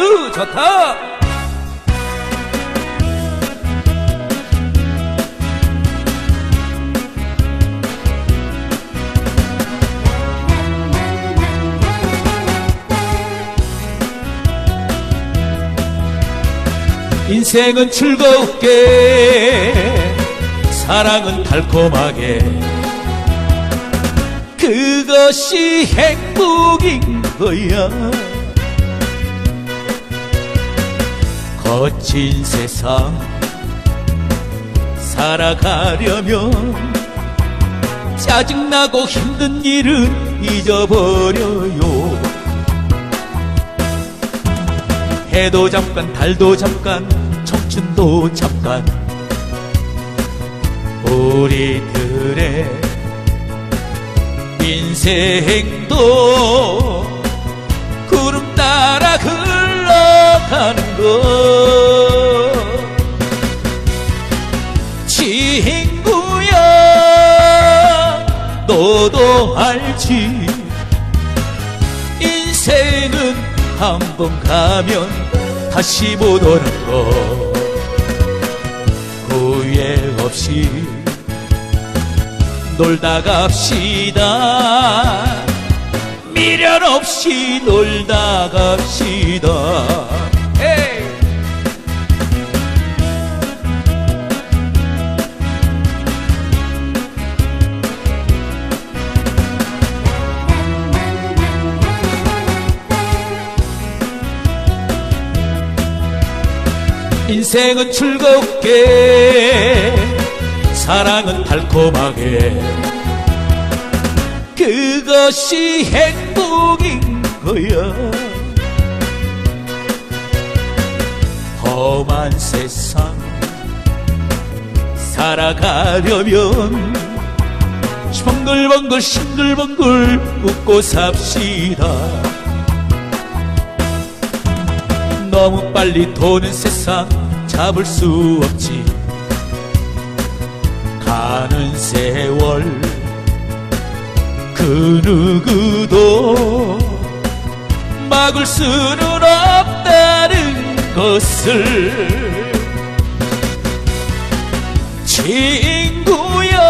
박수 좋다. 인생은 즐겁게 사랑은 달콤하게 그것이 행복인 거야 거친 세상 살아가려면 짜증나고 힘든 일은 잊어버려요. 해도 잠깐 달도 잠깐 청춘도 잠깐. 우리들의 인생도 구름 따라 흘러가는 것 너도 알지? 인생은 한 번 가면 다시 못 오는 거 후회 없이 놀다 갑시다. 미련 없이 놀다 갑시다 인생은 즐겁게 사랑은 달콤하게. 그것이 행복인 거야. 험한 세상 살아가려면 싱글벙글 싱글벙글 웃고 삽시다 너무 빨리 도는 세상 잡을 수 없지. 가는 세월 그 누구도 막을 수는 없다는 것을 친구야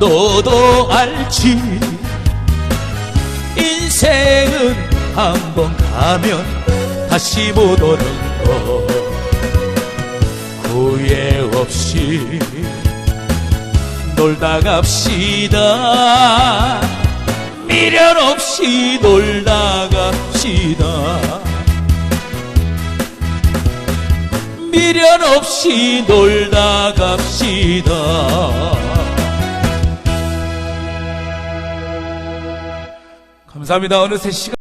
너도 알지. 인생은 한 번 가면 다시 못 오는 거. 후회 없이 놀다 갑시다. 미련 없이 놀다 갑시다. 미련 없이 놀다 갑시다. 감사합니다. 어느새 시간